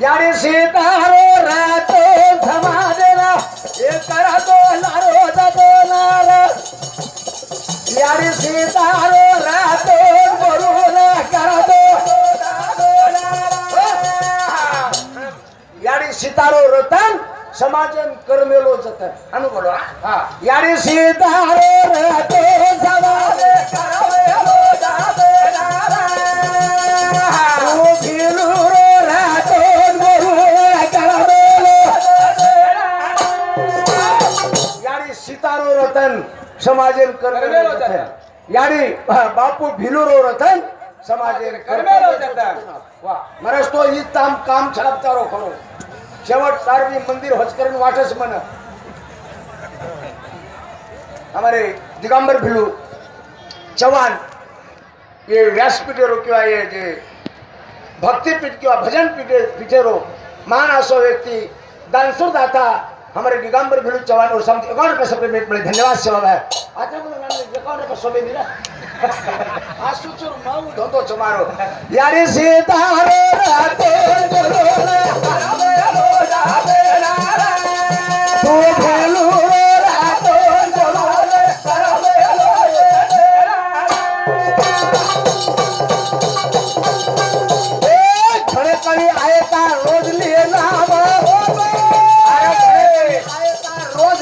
यारे नाम सीतारो रातो समाजला हे करतो लारो जातो नार यारे सीतारो रातो सीतारो रतन समाजन कर्मेलो जतन. अनु बोलो हा? याडी सीतारो रातो समाज करमेलो ओ सीतारो रतन समाजेन कर्मेलो जतन. बापू भिलुरो रतन समाजेन कर्मेलो जतन. महाराज तो ताम काम छापतारो खरो शेवट सारवी मंदिर हजकरण वाटस मन हमारे दिगंबर भिलू चौहान ये व्यासपीठेरो किंवा ये भजन पीठे पीठेरो महान असो व्यक्ती दानसूर दाता हमारे दिगंबर भिलू चौहान और समझ एकाउंट रुपये सब पेमेंट मिले धन्यवाद सेवा भाई आता सब मिला आसुचुर माऊ धोतो चमारो यारी सीतारो रातो बोलो तू भेलू रातो बोलो रोज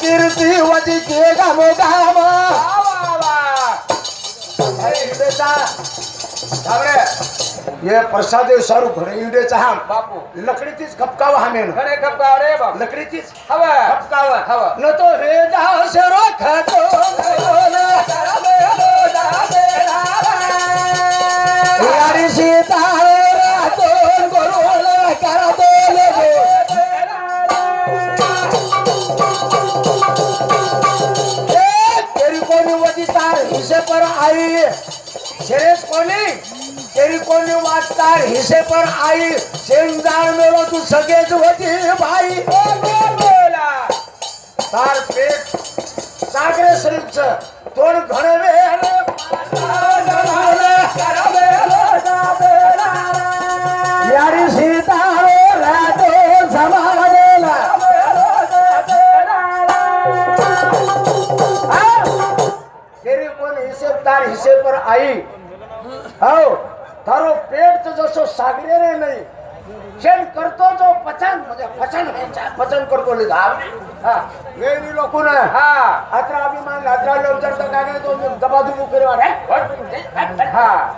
कीर्ती वजी गाम ये प्रसाद सारू घरे इडेचा हा बापू. लकडीचीच खपकावा हा मेन खरे खपका रे बाप. लकडीचीच. हवा. खपकावा. हवा. न तो हे जाओ शरो खातो यारी सीता रातो गोरोला करतो तेरी कोणी वजी तार पर आई. शेरेस कोणी? तेरी कोणी वाटतार हिसे पर आई. शेंगदार मेलो तू सगळेच होती बाई. बोला तार पेट सागरे श्रीच तोंड घडवे यारी सीता रातो समाजला तेरी कोण हिशेब तार आई. हो. पेट जसो सागरे रे नाही। शेण करतो जो पचन म्हणजे पचन पचन करतो हा। वेळी लोकून हा। अत्रा अभिमान अत्रा लवचर तर काय तो दबादुबू करे वाढ हा।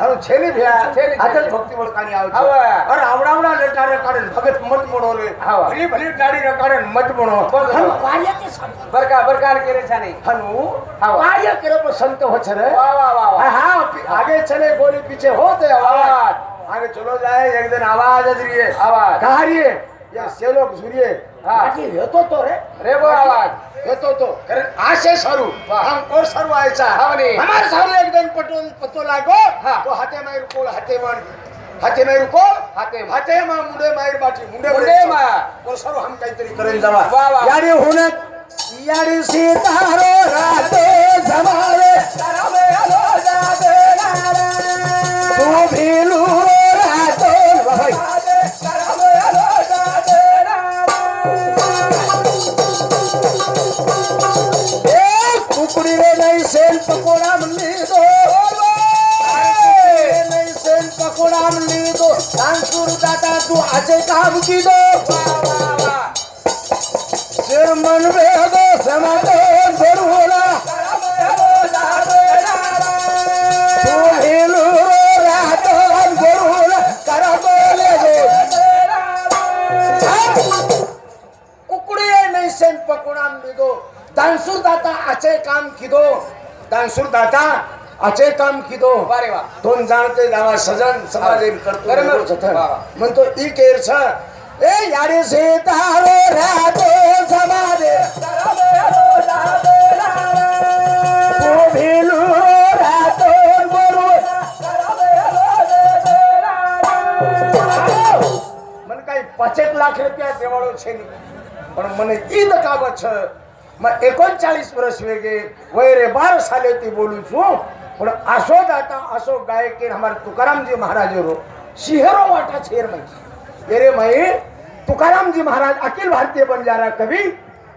अरे छेली भ्या छेली. भक्ती वळकानी आव हवा. अरे आवडावडा लेटारे कारण भगत मत म्हणवले. हवा. भली भली रे कारण मत म्हणो. हनु कार्य के संत बरका बरकार केरे छाने. हनु. कार्य करे पर संत हो छरे वा वा वा वा. हाँ आगे चले गोली पीछे होते आवाज. आवाज. आगे चलो जाए एक दिन आवाज अजरिए. आवाज. कहा रिये या सेलोक झुरिये हाँ. बाकी येतो तो रे रे आवाज येतो तो कारण आशे सारू वाह. हम कोर सारू आयचा हावनी. हमार सारू एक दिन पटो पतो लागो हाँ. तो हाते माई रुको हाते मन हाते माई रुको हाते. हाते मा मुंडे माई बाटी मुंडे मुंडे मा. कोर सारू हम काहीतरी करेन जावा वाह, वाह. यारी हुनत यारी सीतारो रातो जमारे तू पकोड़ा म्हणली तो अरे सेल पकोड़ा म्हणली तो. डांसुर दादा तू आजे काम की दो सिर मन में दो जरूला. जरूरा तू हिलू रातो जरूरा दो कुकड़ी नहीं सेन पकोड़ा दो दानसुर दाता आचे काम किदो तानसूर दाता अचे काम किदो? बारे वा. दोन जाणते दावा सजन समाज करतो. म्हणतो ई केर छ ए यारे से तारो रातो समाज तारो रातो रातो ओ भेलू रातो बरो मन काही 5 लाख रुपया पण मने ई दकावत छ. मग एकोणचाळीस वर्ष वेगे वैरे बार साले ती बोलू छू पण असो दाता असो गायक हमारे तुकारामजी महाराज रो शिहरो वाटा शेर माहिती अरे माई तुकारामजी महाराज अखिल भारतीय बंजारा कवी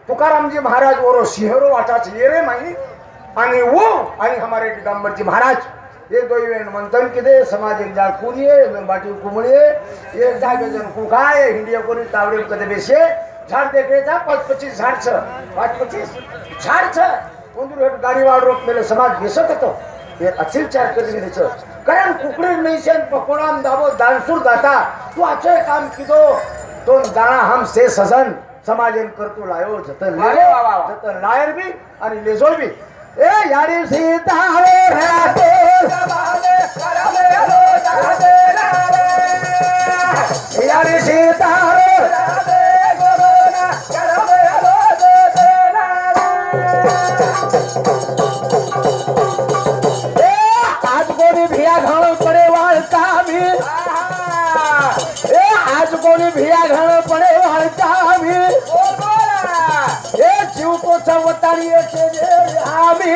तुकारामजी महाराज ओरो शिहरो वाटा येरे माई आणि वो आणि हमारे दिगंबर महाराज हे दोन मंथन किदे समाज एक जाळ कुणी बाटी कुमळे एक जागे जण कुकाय हिंडिया कोणी तावडे कधी बेसे झाड देखे जा पाच पच्चीस झाड छ पाच पच्चीस झाड छ कोंदूर हेट गाडी वाढ रोप मेले समाज बेसत होतो. हे अचिल चार कधी कारण कुकडे नाही पकोडाम दाबो दानसूर दाता. तू आचय काम किदो. दोन दाणा हम से सजन. समाजन करतो लायो जतन लायर बी आणि लेजोल बी. ए यारी सीता कोणी भिया घालून पडे वाळता मी ए जीव तो चवतारी आम्ही.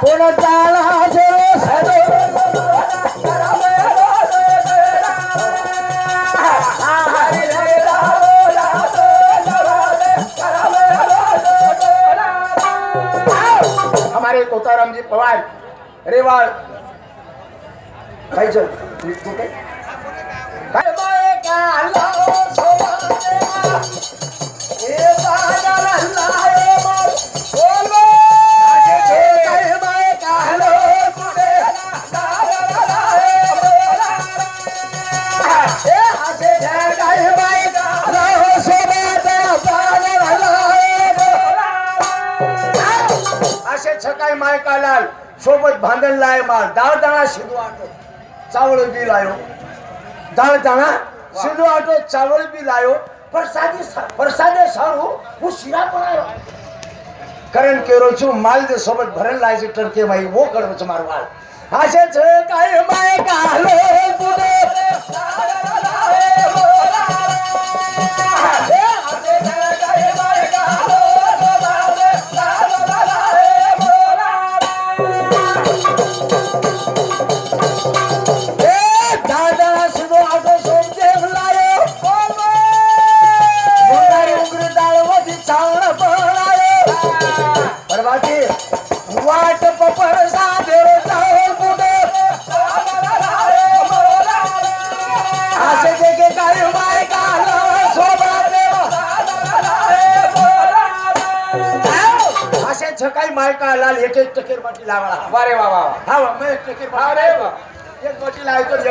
कोण हमारे पवार रेवाळ. काय काय? काय ए सोबत भांडण लाय माल. दाळ दाणा शिदू आटो चावळ बी दाळ दाणा સીધો આટો ચાલોડી બી લાયો. પ્રસાદી પ્રસાદે સારું. હું શિરા પણ આવ્યો. કરણ કેરો છું, માલ દે સોબત ભરણ લાય છે ટર્કે ભાઈ વો કડવ છે મારું વાળ. હાશે છે કાય માય मायकाला एकच टकेर वा रे वा वा हा मग एक टकेर अरे वा. एक बाटी लावायचं